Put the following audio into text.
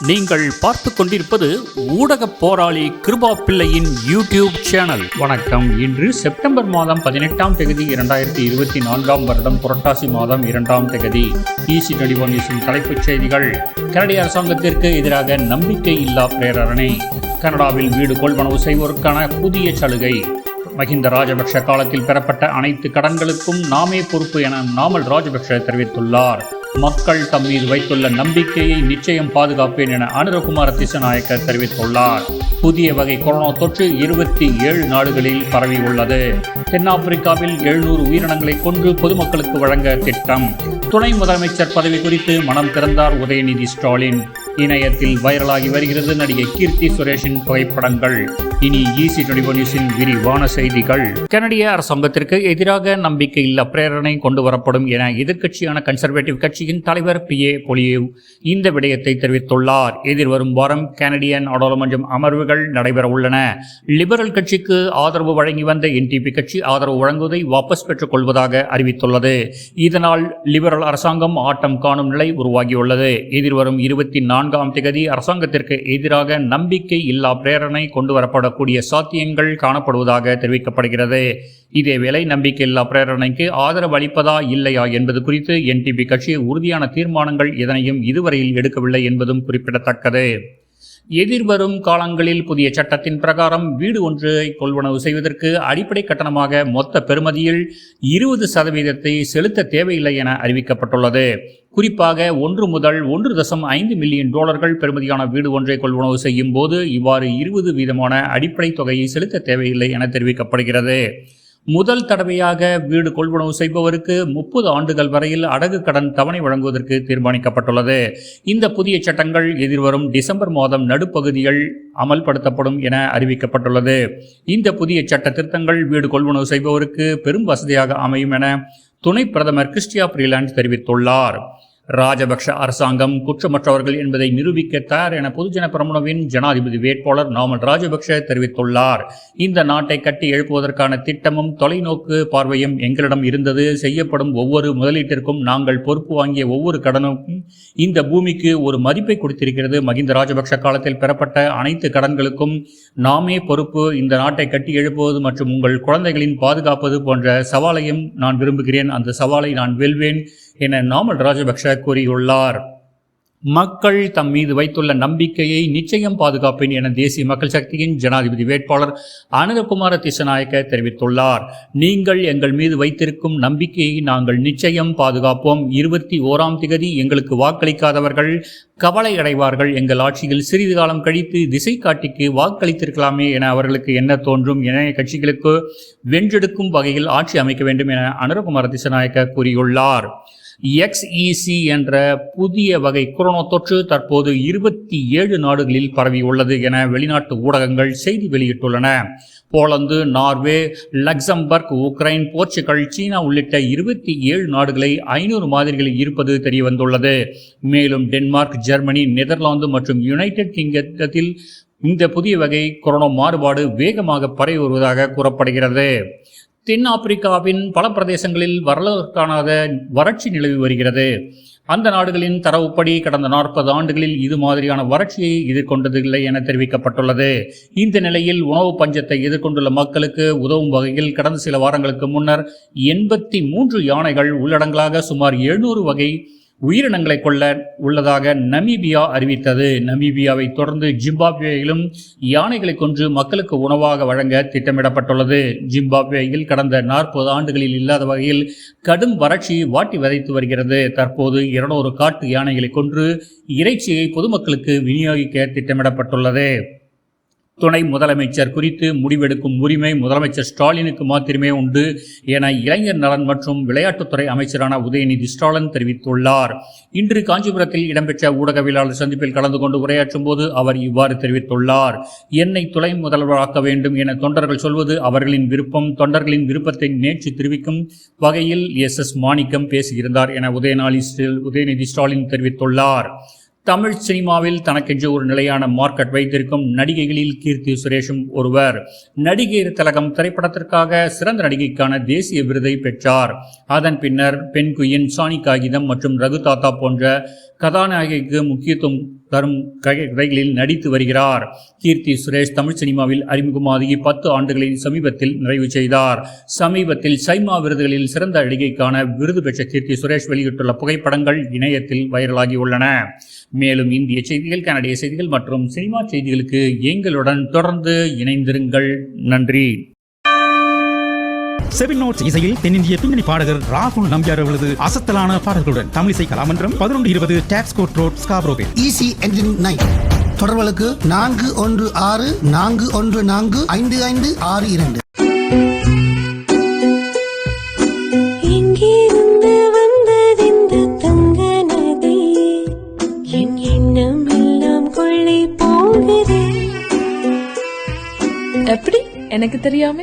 நீங்கள் பார்த்து கொண்டிருப்பது ஊடக போராளி கிருபா பிள்ளையின் யூடியூப் சேனல். வணக்கம். இன்று செப்டம்பர் மாதம் பதினெட்டாம் தேதி இரண்டாயிரத்தி இருபத்தி நான்காம் வருடம் புரட்டாசி மாதம் இரண்டாம் தேதி. ஈசி நடிவன் நியூஸின் தலைப்புச் செய்திகள். கனடிய அரசாங்கத்திற்கு எதிராக நம்பிக்கை இல்லா பிரேரணை. கனடாவில் வீடு கொள்வனவு செய்வோருக்கான புதிய சலுகை. மஹிந்த ராஜபக்ஷ காலத்தில் பெறப்பட்ட அனைத்து கடன்களுக்கும் நாமே பொறுப்பு என நாமல் ராஜபக்ஷ தெரிவித்துள்ளார். மக்கள் தம் மீது வைத்துள்ள நம்பிக்கையை நிச்சயம் பாதுகாப்பேன் என அனுரகுமார திசநாயக்கர் தெரிவித்துள்ளார். புதிய வகை கொரோனா தொற்று இருபத்தி ஏழு நாடுகளில் பரவியுள்ளது தென்னாப்பிரிக்காவில் எழுநூறு உயிரினங்களை கொன்று பொதுமக்களுக்கு வழங்க திட்டம். துணை முதலமைச்சர் பதவி குறித்து மனம் திறந்தார் உதயநிதி ஸ்டாலின். இணையத்தில் வைரலாகி வருகிறது நடிகை கீர்த்தி சுரேஷின் புகைப்படங்கள். இனி ஈசி டுவெண்டி நியூஸின் விரிவான செய்திகள். கனடிய அரசாங்கத்திற்கு எதிராக நம்பிக்கையில்லா பிரேரணை கொண்டு வரப்படும் என எதிர்க்கட்சியான கன்சர்வேட்டிவ் கட்சியின் தலைவர் பி. ஏ. பொலியேவ் இந்த விடயத்தை தெரிவித்துள்ளார். எதிர்வரும் வாரம் கனடியன் நாடாளுமன்றம் அமர்வுகள் நடைபெற உள்ளன. லிபரல் கட்சிக்கு ஆதரவு வழங்கி வந்த என்டிபி கட்சி ஆதரவு வழங்குவதை வாபஸ் பெற்றுக் கொள்வதாக அறிவித்துள்ளது. இதனால் லிபரல் அரசாங்கம் ஆட்டம் காணும் நிலை உருவாகியுள்ளது. எதிர்வரும் இருபத்தி நான்கு நான்காம் திகதி அரசாங்கத்திற்கு எதிராக நம்பிக்கை இல்லா பிரேரணை கொண்டு வரப்படக்கூடிய சாத்தியங்கள் காணப்படுவதாக தெரிவிக்கப்படுகிறது. இதேவேளை நம்பிக்கையில்லா பிரேரணைக்கு ஆதரவு அளிப்பதா இல்லையா என்பது குறித்து என்டிபி கட்சி உறுதியான தீர்மானங்கள் எதனையும் இதுவரையில் எடுக்கவில்லை என்பதும் குறிப்பிடத்தக்கது. எதிர்வரும் காலங்களில் புதிய சட்டத்தின் பிரகாரம் வீடு ஒன்றை கொள்வனவு செய்வதற்கு அடிப்படை கட்டணமாக மொத்த பெறுமதியில் இருபது சதவீதத்தை செலுத்த தேவையில்லை என அறிவிக்கப்பட்டுள்ளது. குறிப்பாக ஒன்று முதல் ஒன்று தசம் ஐந்து மில்லியன் டாலர்கள் பெறுமதியான வீடு ஒன்றை கொள்வனவு செய்யும் போது இவ்வாறு இருபது வீதமான அடிப்படை தொகையை செலுத்த தேவையில்லை என தெரிவிக்கப்படுகிறது. முதல் தடவையாக வீடு கொள்வனவு செய்பவருக்கு முப்பது ஆண்டுகள் வரையில் அடகு கடன் தவணை வழங்குவதற்கு தீர்மானிக்கப்பட்டுள்ளது. இந்த புதிய சட்டங்கள் எதிர்வரும் டிசம்பர் மாதம் நடுப்பகுதிகள் அமல்படுத்தப்படும் என அறிவிக்கப்பட்டுள்ளது. இந்த புதிய சட்ட திருத்தங்கள் வீடு கொள்வனவு செய்பவருக்கு பெரும் வசதியாக அமையும் என துணை பிரதமர் கிறிஸ்டியா பிரீலாண்ட் தெரிவித்துள்ளார். ராஜபக்ஷ அரசாங்கம் குற்றமற்றவர்கள் என்பதை நிரூபிக்க தயார் என பொதுஜன பிரமுனவின் ஜனாதிபதி வேட்பாளர் நாமல் ராஜபக்ஷ தெரிவித்துள்ளார். இந்த நாட்டை கட்டி எழுப்புவதற்கான திட்டமும் தொலைநோக்கு பார்வையும் எங்களிடம் இருந்தது. செய்யப்படும் ஒவ்வொரு முதலீட்டிற்கும் நாங்கள் பொறுப்பு வாங்கிய ஒவ்வொரு கடனுக்கும் இந்த பூமிக்கு ஒரு மதிப்பை கொடுத்திருக்கிறது. மகிந்த ராஜபக்ஷ காலத்தில் பெறப்பட்ட அனைத்து கடன்களுக்கும் நாமே பொறுப்பு இந்த நாட்டை கட்டி எழுப்புவது மற்றும் உங்கள் குழந்தைகளின் பாதுகாப்பது போன்ற சவாலையும் நான் விரும்புகிறேன். அந்த சவாலை நான் வெல்வேன் என நாமல் ராஜபக்ஷ கூறியுள்ளார். மக்கள் தம் மீது வைத்துள்ள நம்பிக்கையை நிச்சயம் பாதுகாப்பேன் என தேசிய மக்கள் சக்தியின் ஜனாதிபதி வேட்பாளர் அனந்தகுமார திசநாயக்க தெரிவித்துள்ளார். நீங்கள் எங்கள் மீது வைத்திருக்கும் நம்பிக்கையை நாங்கள் நிச்சயம் பாதுகாப்போம். இருபத்தி ஓராம் திகதி எங்களுக்கு வாக்களிக்காதவர்கள் கவலை அடைவார்கள் எங்கள் ஆட்சியில் சிறிது காலம் கழித்து திசை காட்டிக்கு வாக்களித்திருக்கலாமே என அவர்களுக்கு என்ன தோன்றும்? என கட்சிகளுக்கு வென்றெடுக்கும் வகையில் ஆட்சி அமைக்க வேண்டும் என அனுரகுமார திசநாயக்க கூறியுள்ளார். எக்ஸ்இசி என்ற புதிய வகை கொரோனா தொற்று தற்போது இருபத்தி ஏழு நாடுகளில் பரவியுள்ளது என வெளிநாட்டு ஊடகங்கள் செய்தி வெளியிட்டுள்ளன. Poland Norway Luxembourg Ukraine Portugal சீனா உள்ளிட்ட இருபத்தி ஏழு நாடுகளை ஐநூறு மாதிரிகளில் இருப்பது தெரியவந்துள்ளது. மேலும் டென்மார்க் ஜெர்மனி நெதர்லாந்து மற்றும் யுனைடெட் கிங்கத்தில் இந்த புதிய வகை கொரோனா மாறுபாடு வேகமாக பரவி வருவதாக கூறப்படுகிறது. தென் ஆப்பிரிக்காவின் பல பிரதேசங்களில் வரலாறு காணாத வறட்சி நிலவி வருகிறது. அந்த நாடுகளின் தரவுப்படி கடந்த நாற்பது ஆண்டுகளில் இது மாதிரியான வறட்சியை எதிர்கொண்டதில்லை என தெரிவிக்கப்பட்டுள்ளது. இந்த நிலையில் உணவு பஞ்சத்தை எதிர்கொண்டுள்ள மக்களுக்கு உதவும் வகையில் கடந்த சில வாரங்களுக்கு முன்னர் எண்பத்தி மூன்று யானைகள் உள்ளடங்களாக சுமார் எழுநூறு வகை உயிரினங்களை கொள்ள உள்ளதாக நமீபியா அறிவித்தது. நமீபியாவை தொடர்ந்து ஜிம்பாப்வேயிலும் யானைகளை கொன்று மக்களுக்கு உணவாக வழங்க திட்டமிடப்பட்டுள்ளது. ஜிம்பாப்வேயில் கடந்த நாற்பது ஆண்டுகளில் இல்லாத வகையில் கடும் வறட்சி வாட்டி வதைத்து வருகிறது. தற்போது இருநூறு காட்டு யானைகளை கொன்று இறைச்சியை பொதுமக்களுக்கு விநியோகிக்க திட்டமிடப்பட்டுள்ளது. துணை முதலமைச்சர் குறித்து முடிவெடுக்கும் உரிமை முதலமைச்சர் ஸ்டாலினுக்கு மாத்திரமே உண்டு என இளைஞர் நலன் மற்றும் விளையாட்டுத்துறை அமைச்சரான உதயநிதி ஸ்டாலின் தெரிவித்துள்ளார். இன்று காஞ்சிபுரத்தில் இடம்பெற்ற ஊடகவியலாளர் சந்திப்பில் கலந்து கொண்டு உரையாற்றும் போது அவர் இவ்வாறு தெரிவித்துள்ளார். என்னை துணை முதல்வராக்க வேண்டும் என தொண்டர்கள் சொல்வது அவர்களின் விருப்பம். தொண்டர்களின் விருப்பத்தை நேற்று தெரிவிக்கும் வகையில் எஸ் எஸ் மாணிக்கம் பேசியிருந்தார் என உதயநாளி உதயநிதி ஸ்டாலின் தெரிவித்துள்ளார். தமிழ் சினிமாவில் தனக்கென்று ஒரு நிலையான மார்க்கெட் வைத்திருக்கும் நடிகைகளில் கீர்த்தி சுரேஷும் ஒருவர். நடிகர் திலகம் திரைப்படத்திற்காக சிறந்த நடிகைக்கான தேசிய விருதை பெற்றார். அதன் பின்னர் பெண் குயின் சாணி காகிதம் மற்றும் ரகு தாத்தா போன்ற கதாநாயகிக்கு முக்கியத்துவம் தரும் கதைகளில் நடித்து வருகிறார். கீர்த்தி சுரேஷ் தமிழ் சினிமாவில் அறிமுகமாகி பத்து ஆண்டுகளின் சமீபத்தில் நிறைவு செய்தார். சமீபத்தில் சைமா விருதுகளில் சிறந்த நடிகைக்கான விருது பெற்ற கீர்த்தி சுரேஷ் வெளியிட்டுள்ள புகைப்படங்கள் இணையத்தில் வைரலாகி உள்ளன மேலும் இந்திய செய்திகள் கனடிய செய்திகள் மற்றும் சினிமா செய்திகளுக்கு எங்களுடன் தொடர்ந்து இணைந்திருங்கள். நன்றி. செவன் நோட்ஸ் இசையில் தென்னிந்திய பின்னணி பாடகர் ராகுல் நம்பியார் அவர்களது அசத்தலான பாடல்களுடன் தமிழிசை கலாமன்றம் பதினொன்று இருபது டாக்ஸ் கோட் ரோட் ஸ்காப்ரோவில் ஈசி என்ஜின் நைன் தொடர்புகளுக்கு நான்கு ஒன்று ஆறு நான்கு ஒன்று நான்கு ஐந்து ஐந்து ஆறு இரண்டு. எப்படி? எனக்கு தெரியாம.